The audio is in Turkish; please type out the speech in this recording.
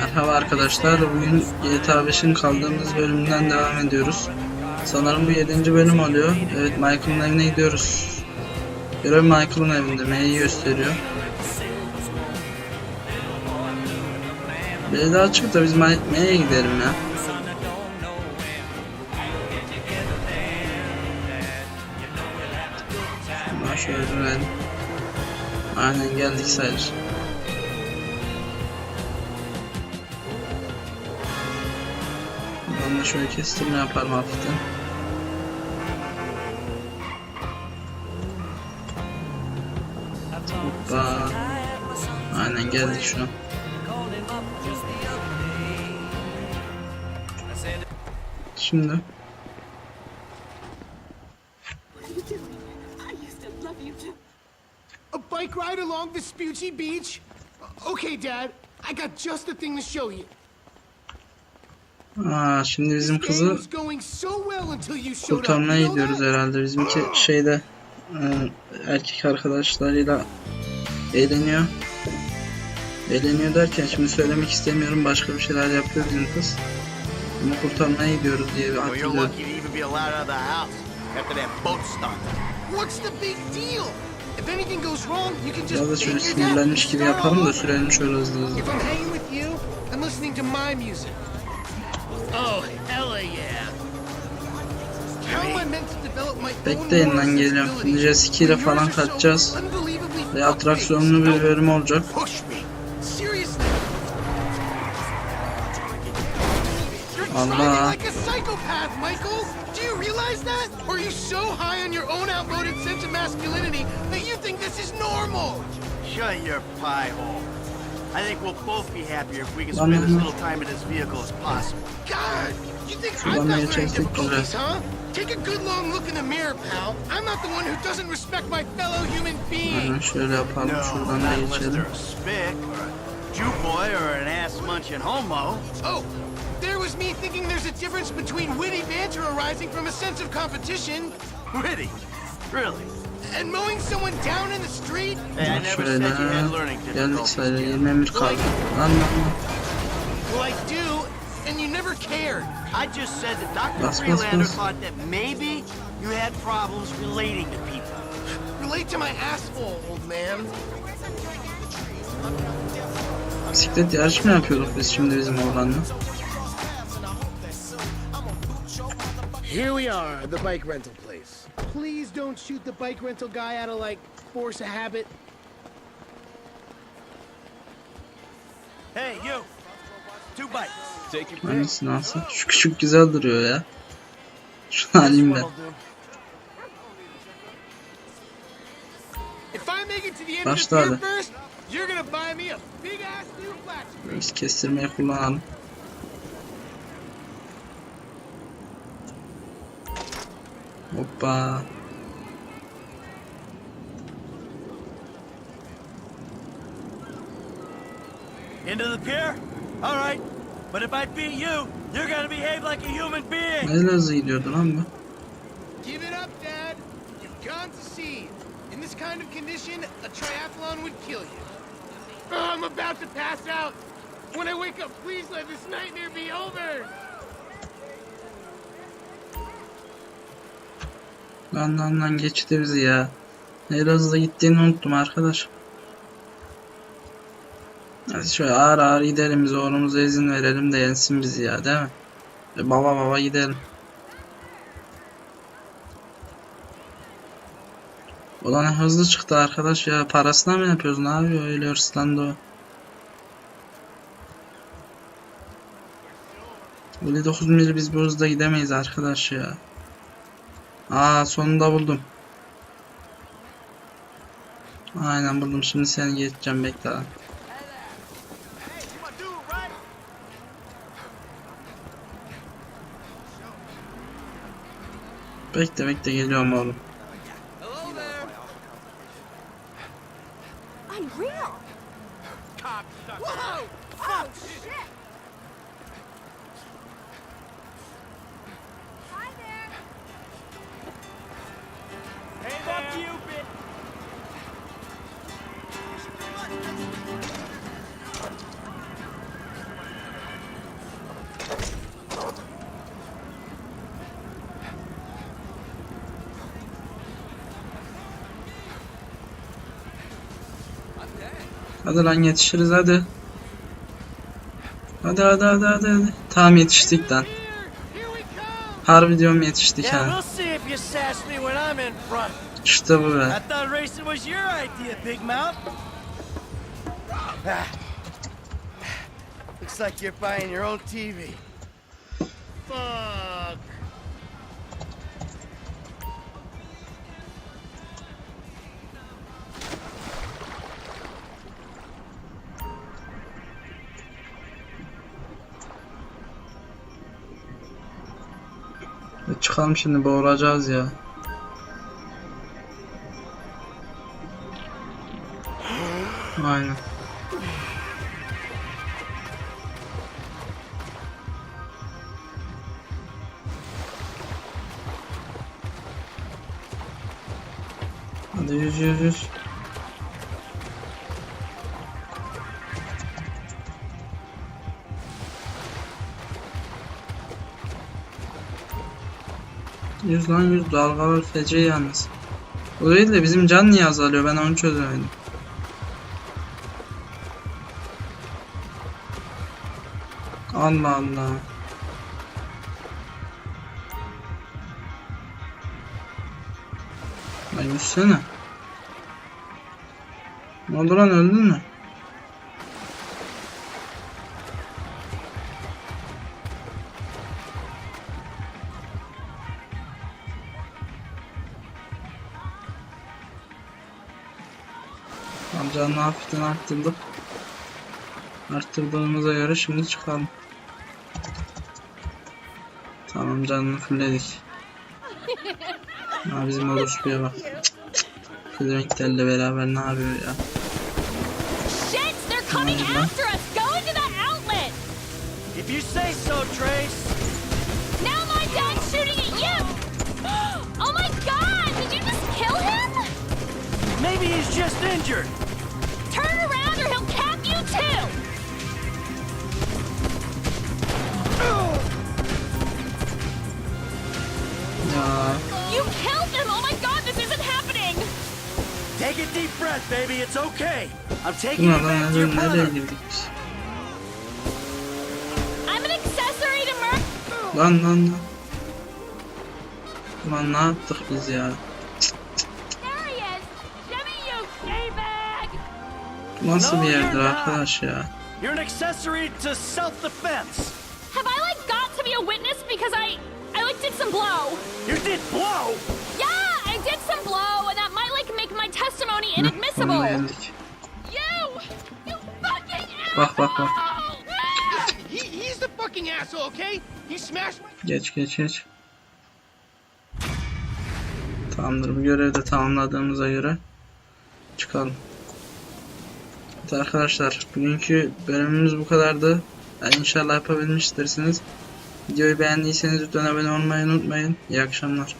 Merhaba arkadaşlar, bugün GTA 5'in kaldığımız bölümünden devam ediyoruz. Sanırım bu 7. bölüm oluyor. Evet, Michael'ın evine gidiyoruz. Görev Michael'ın evinde, May'i gösteriyor. Daha açık da biz May- May'e gidelim ya. Şöyle dönelim. Aynen geldik sayılır. De şöyle kestirme yaparım hafiften. Hoppa. Aynen geldik şu an. Şimdi. A bike ride along Vespucci Beach? Okay, Dad. I got just the thing to show you. Aa, şimdi bizim kızı kurtarmaya gidiyoruz herhalde. Bizimki şeyde e, erkek arkadaşlarıyla eğleniyor. Eğleniyor derken şimdi söylemek istemiyorum. Başka bir şeyler yapıyor bizim kız. Ama kurtarmaya gidiyoruz diye hatırlıyorum. Biraz da şöyle sinirlenmiş gibi yapalım da sürelim şöyle hızlı hızlı. Oh, hella yeah. How am I meant to develop my own Bekleyin lan geliyorum. Şimdi ile when falan kaçacağız. Ve atraksiyonlu bir bölüm olacak. Allah. driving like a psychopath, Michael! Do you realize that? Or are you so high on your own outmoded sense of masculinity that you think this is normal? Shut your pie hole. I think we'll both be happier if we can spend as little time in this vehicle as possible. God! You think Şuradan I'm not da having geçersek difficulties, güzel. huh? Take a good long look in the mirror, pal. I'm not the one who doesn't respect my fellow human being. Aynen şöyle yapalım. No, Şuradan da not unless geçelim. they're a spick or a Jew boy or an ass-munching homo. Oh, there was me thinking there's a difference between witty banter arising from a sense of competition Witty. Really? And mowing someone down in the street. Hey, I never said you had learning Geldik. 20 emir kaldı. Lan lan lan. Well, I do, and you never cared. I just said that Dr. Bas, bas, Freelander bas. thought that maybe you had problems relating to people. Relate to my asshole, old man. Bisiklet yarışı mı yapıyorduk biz şimdi bizim oğlanla? Here we are, the bike rental place. Please don't shoot the bike rental guy out of, like, force of habit. Hey, you. Two bites. Take your. Hangisini alsın? Şu küçük güzel duruyor ya. Şunu alayım ben. If I make Hoppa. Into the pier? All right. But if I beat you, you're gonna behave like a human being. Ne hızlı gidiyordu lan bu? Give it up, Dad. You've gone to sea. In this kind of condition, a triathlon would kill you. Oh, I'm about to pass out. When I wake up, please let this nightmare be over. Lan lan lan geçti bizi ya. Hızlı gittiğini unuttum arkadaş. Hadi şöyle ağır ağır gidelim zorumuza izin verelim de yensin bizi ya değil mi? E, baba baba gidelim. Ulan hızlı çıktı arkadaş ya parasına mı yapıyoruz ne yapıyor öyle hırslandı o. 59 mil biz bu hızda gidemeyiz arkadaş ya. Aa sonunda buldum. Aynen buldum. Şimdi seni geçeceğim bekle? Bekle bekle geliyorum oğlum. Hadi lan yetişiriz hadi. Hadi hadi hadi hadi hadi. Tamam yetiştik lan. Harbi diyorum yetiştik ha. İşte bu be. Ah. Looks like you're buying your own TV. Fuck. Çıkalım şimdi boğulacağız ya. Aynen. Hadi yüz yüz yüz. Yüz lan yüz dalgalar feci yalnız. O değil de bizim can niye azalıyor ben onu çözemedim. Allah Allah. Lan yüzsene. Ne oldu lan öldün mü? Hafiften arttırdık. Arttırdığımıza göre şimdi çıkalım. Tamam canını fullledik. Ha bizim orospuya bak. Kızrenklerle beraber ne yapıyor ya? Shit! They're coming after us! Go into that outlet! If you say so, Trace. Now my dad's shooting at you! Oh my god! Did you just kill him? Maybe he's just injured. Breath, baby. It's okay. I'm bu taking ne you back lan to your nereye, nereye mother. girdik biz? I'm an accessory to murder. Lan lan lan. Lan ne yaptık biz ya? There he is! Jimmy, you D-bag! Nasıl No, bir you're yerdir arkadaş ya? You're an accessory to self-defense. Have I like got to be a witness because I I like did some blow? You did blow. Asshole, okay? He smashed my. Geç geç geç. Tamamdır bu görevi de tamamladığımıza göre çıkalım. Evet arkadaşlar bugünkü bölümümüz bu kadardı. Yani inşallah yapabilmiştirsiniz. Videoyu beğendiyseniz lütfen abone olmayı unutmayın. İyi akşamlar.